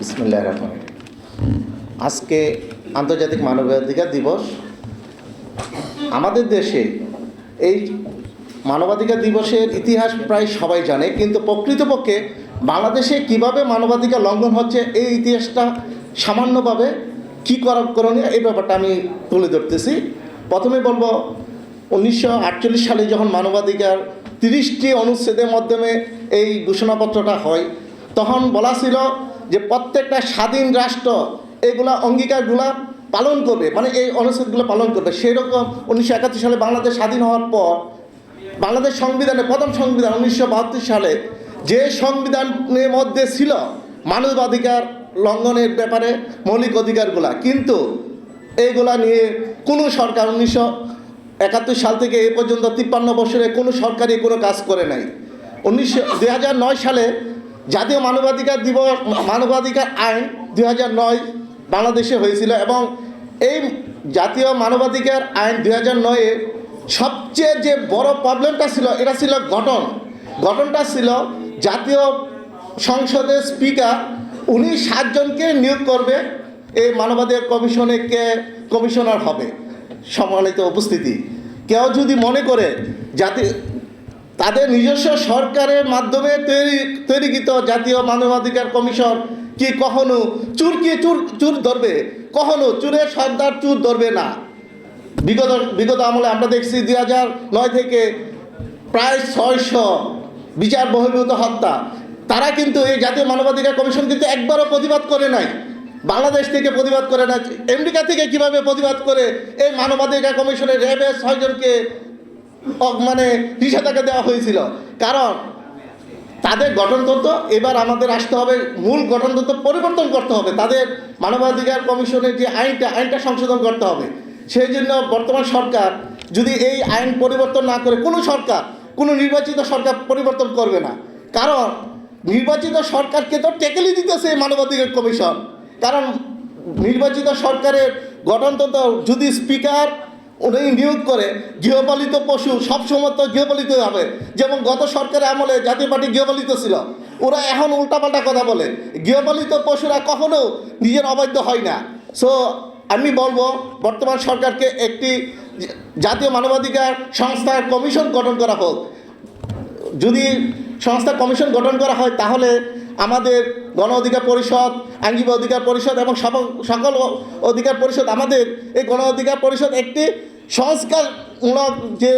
বিসমুল্লাহ রহমান আজকে আন্তর্জাতিক মানবাধিকার দিবস। আমাদের দেশে এই মানবাধিকার দিবসের ইতিহাস প্রায় সবাই জানে, কিন্তু প্রকৃতপক্ষে বাংলাদেশে কীভাবে মানবাধিকার লঙ্ঘন হচ্ছে, এই ইতিহাসটা সামান্যভাবে কী করা করণীয়, এই ব্যাপারটা আমি তুলে ধরতেছি। প্রথমে বলব, উনিশশো আটচল্লিশ সালে যখন মানবাধিকার তিরিশটি অনুচ্ছেদের মাধ্যমে এই ঘোষণাপত্রটা হয়, তখন বলা ছিল যে প্রত্যেকটা স্বাধীন রাষ্ট্র এগুলা অঙ্গীকারগুলা পালন করবে মানে এই অনুচ্ছেদগুলো পালন করবে। সেই রকম উনিশশো একাত্তর সালে বাংলাদেশ স্বাধীন হওয়ার পর, বাংলাদেশ সংবিধানে প্রথম সংবিধান উনিশশো বাহাত্তর সালে যে সংবিধানের মধ্যে ছিল মানবাধিকার লঙ্ঘনের ব্যাপারে মৌলিক অধিকারগুলা, কিন্তু এইগুলা নিয়ে কোনো সরকার উনিশশো একাত্তর সাল থেকে এ পর্যন্ত তিপ্পান্ন বছরে কোনো সরকারই কোনো কাজ করে নাই। উনিশশো সালে জাতীয় মানবাধিকার দিবস, মানবাধিকার আইন দুই হাজার নয় বাংলাদেশে হয়েছিল এবং এই জাতীয় মানবাধিকার আইন দুই হাজার নয়ে সবচেয়ে যে বড় প্রবলেমটা ছিল, এটা ছিল গঠন। গঠনটা ছিল জাতীয় সংসদের স্পিকার উনি সাতজনকে নিয়োগ করবে, এই মানবাধিকার কমিশনে কে কমিশনার হবে, সম্মানিত উপস্থিতি। কেউ যদি মনে করে জাতি তাদের নিজস্ব সরকারের মাধ্যমে তৈরি, তৈরিকৃত জাতীয় মানবাধিকার কমিশন কি কখনো চুর কি চুর চুর ধরবে? কখনো চুরের সর্দার চুর ধরবে না? বিগত বিগত আমলে আমরা দেখছি দুই হাজার নয় থেকে প্রায় ছয়শো বিচার বহির্ভূত হত্যা। তারা কিন্তু এই জাতীয় মানবাধিকার কমিশন কিন্তু একবারও প্রতিবাদ করে নাই। বাংলাদেশ থেকে প্রতিবাদ করে না আমেরিকা থেকে কীভাবে প্রতিবাদ করে এই মানবাধিকার কমিশনের র্যাবের ছয়জনকে মানে নিষেধাজ্ঞা দেওয়া হয়েছিল। কারণ তাদের গঠনতন্ত্র এবার আমাদের আসতে হবে, মূল গঠনতন্ত্র পরিবর্তন করতে হবে। তাদের মানবাধিকার কমিশনের যে আইনটা আইনটা সংশোধন করতে হবে। সেই জন্য বর্তমান সরকার যদি এই আইন পরিবর্তন না করে, কোনো সরকার, কোনো নির্বাচিত সরকার পরিবর্তন করবে না। কারণ নির্বাচিত সরকারকে তো টেকেলি দিতেছে মানবাধিকার কমিশন। কারণ নির্বাচিত সরকারের গঠনতন্ত্র যদি স্পিকার উনি নিয়োগ করে গৃহপালিত পশু সবসময় তো গৃহপালিত হবে। যেমন গত সরকারের আমলে জাতীয় পার্টি গৃহপালিত ছিল। ওরা এখন উল্টাপাল্টা কথা বলে। গৃহপালিত পশুরা কখনো নিজের অবাধ্য হয় না। সো আমি বলব, বর্তমান সরকারকে একটি জাতীয় মানবাধিকার সংস্থার কমিশন গঠন করা হোক। যদি সংস্থা কমিশন গঠন করা হয়, তাহলে আমাদের গণ অধিকার পরিষদ, আইনজীবী অধিকার পরিষদ এবং সকল অধিকার পরিষদ আমাদের, এই গণ অধিকার পরিষদ একটি সংস্কারমূলক যে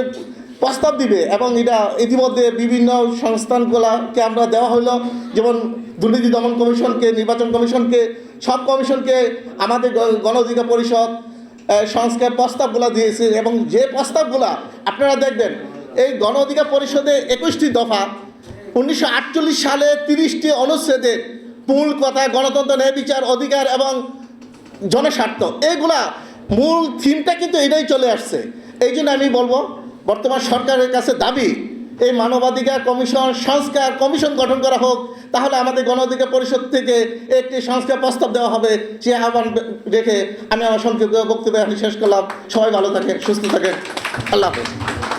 প্রস্তাব দিবে এবং এটা ইতিমধ্যে বিভিন্ন সংস্থানগুলোকে আমরা দেওয়া হলো যেমন দুর্নীতি দমন কমিশনকে, নির্বাচন কমিশনকে, সব কমিশনকে আমাদের গণ অধিকার পরিষদ সংস্কার প্রস্তাবগুলো দিয়েছে এবং যে প্রস্তাবগুলো আপনারা দেখবেন, এই গণ অধিকার পরিষদে একুশটি দফা উনিশশো আটচল্লিশ সালে তিরিশটি অনুচ্ছেদের মূল কথা গণতন্ত্র, ন্যায় বিচার, অধিকার এবং জনস্বার্থ এইগুলা মূল থিমটা কিন্তু এটাই চলে আসছে। এই জন্য আমি বলব, বর্তমান সরকারের কাছে দাবি, এই মানবাধিকার কমিশন, সংস্কার কমিশন গঠন করা হোক, তাহলে আমাদের গণ অধিকার পরিষদ থেকে একটি সংস্কার প্রস্তাব দেওয়া হবে। সে আহ্বান রেখে আমি আমার সংক্ষিপ্ত বক্তব্য শেষ করলাম। সবাই ভালো থাকেন, সুস্থ থাকেন। আল্লাহ হাফেজ।